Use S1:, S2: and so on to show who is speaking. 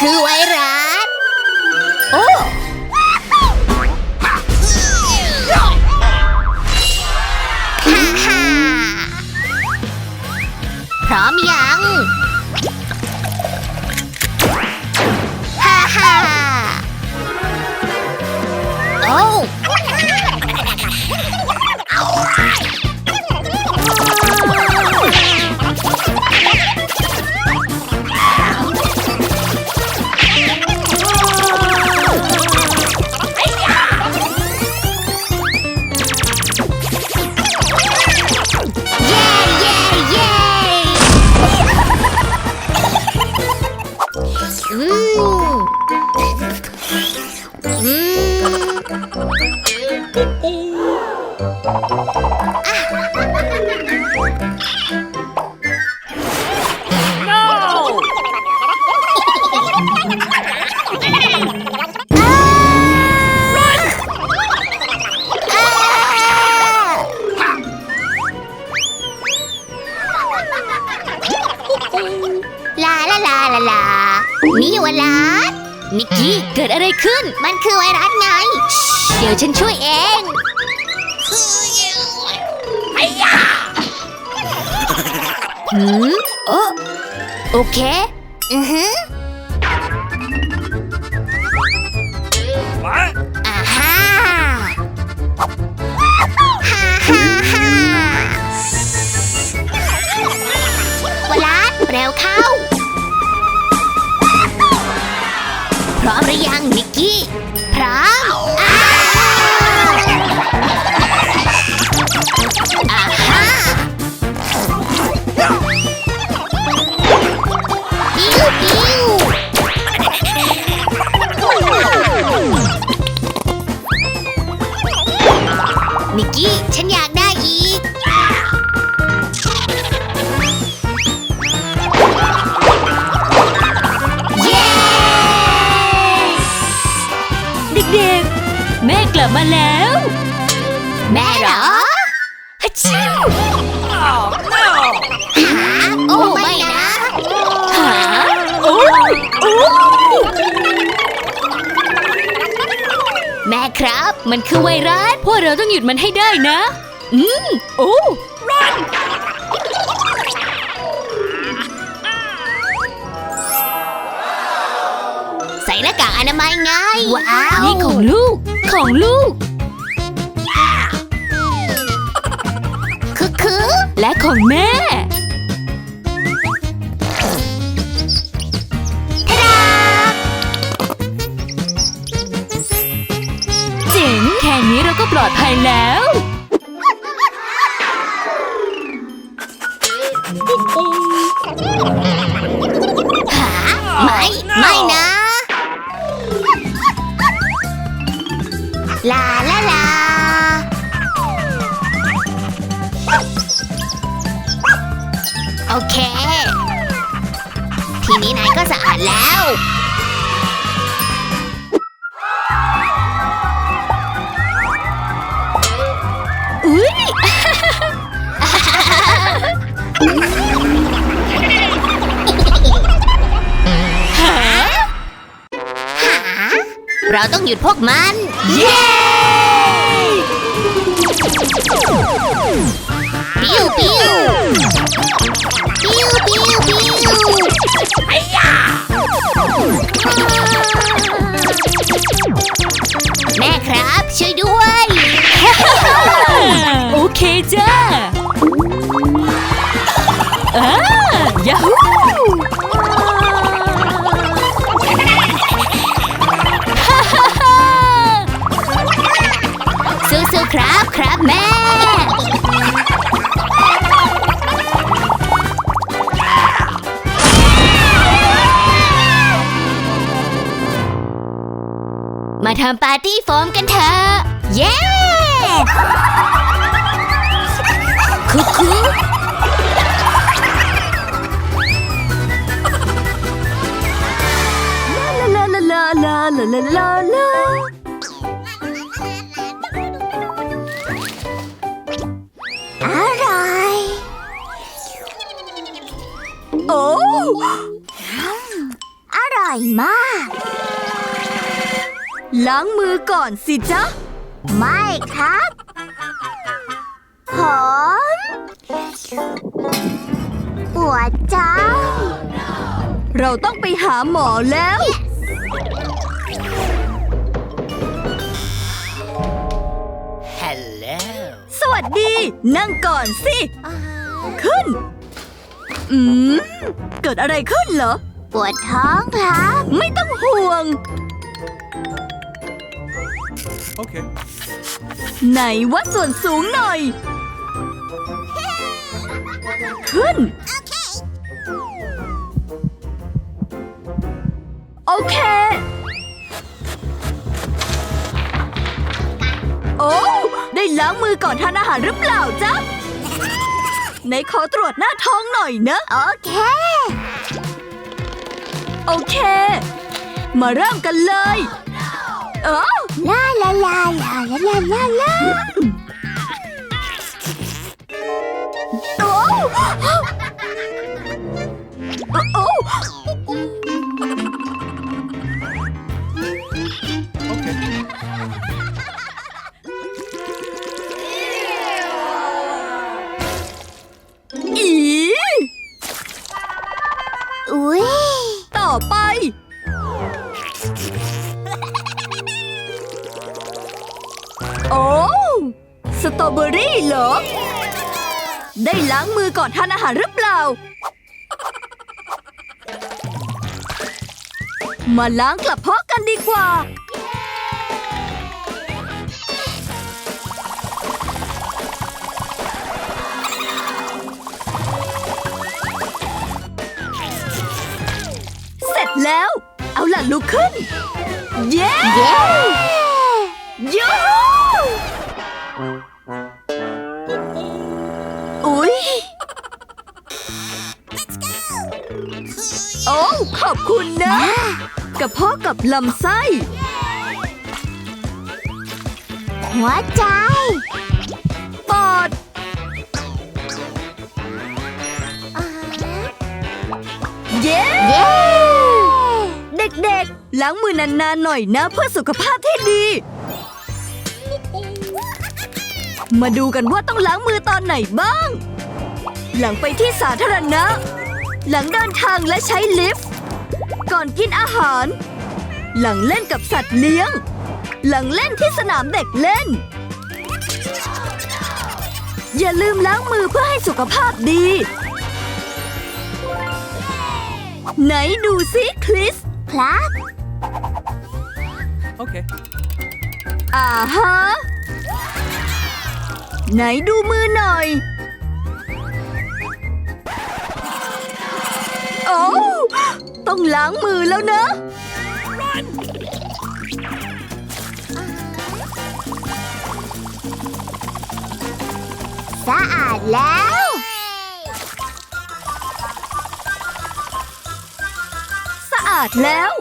S1: คือไวรัส โอ้ฮ่าฮ่าพร้อมยังฮ่าฮ่าโอ้ ลาลาลาลาลามีวลาดนิกกี้ เกิดอะไรขึ้น มันคือไวรัสไง เดี๋ยวฉันช่วยเอง หืมโอโอเค อือฮึอ่าฮ่าฮ่าฮ่าฮ่าวลาดเร็วเข้า พร้อมหรือยังนิกกี้ พร้อมอ่า
S2: บมาแล้ว
S1: แม่เหรอ
S2: ฮัชชิว
S1: หาโอ้ไม่นะ
S2: หาโอ้โอ้
S1: แม่ครับ
S2: มันคือไวรัส พวกเราต้องหยุดมันให้ได้นะ อืม โอ้
S1: ใส่หน้ากากอนามัยไง ว้าว
S2: นี่ของลูก ของลูก
S1: คือคือ
S2: และของแม่
S1: โอเค ทีนี้นายก็สะอาดแล้ว
S2: อุ๊ยหา
S1: หาเราต้องหยุดพวกมัน
S2: เย้
S1: มาทำปาร์ตี้โฟมกันเถอะ เย้คุกคุก
S2: ลาลาลาลาลาลาลาลา ล้างมือก่อนสิจ๊ะ
S1: ไม่ครับหอมปวดจัง
S3: เราต้องไปหาหมอแล้ว
S4: Hello.
S3: สวัสดี นั่งก่อนสิ ขึ้น อืม เกิดอะไรขึ้นเหรอ
S1: ปวดท้องครับ
S3: ไม่ต้องห่วง
S4: Okay.
S3: ไหนวัดส่วนสูงหน่อย ขึ้น โอเค โอ้ ได้ล้างมือก่อนทานอาหารหรือเปล่าจ๊ะไหนขอตรวจหน้าท้องหน่อยนะ
S1: โอเค
S3: โอเค มาเริ่มกันเลย เออ
S1: La la la la
S3: la la la la.
S4: Oh!
S3: oh!
S1: oh, oh.
S3: ตรอเบอรี่เหรอ ได้ล้างมือก่อนทานอาหารหรือเปล่า มาล้างกระเพาะกันดีกว่า เสร็จแล้ว เอาล่ะลุกขึ้น เย้ โอ้ขอบคุณนะกระเพาะกับลำไส้
S1: หัวใจ
S3: ปอดเย้
S1: เย้
S3: เด็กๆ ล้างมือนานๆหน่อยนะเพื่อสุขภาพที่ดี มาดูกันว่าต้องล้างมือตอนไหนบ้าง หลังไปที่สาธารณะ หลังเดินทางและใช้ลิฟต์ ก่อนกินอาหาร หลังเล่นกับสัตว์เลี้ยง หลังเล่นที่สนามเด็กเล่น อย่าลืมล้างมือเพื่อให้สุขภาพดี ไหนดูซิคริส
S1: ครับ
S4: Okay.
S3: อ่าฮะ ไหนดูมือหน่อย โอ้วต้องล้างมือแล้วนะ
S1: สะอาดแล้ว
S3: สะอาดแล้ว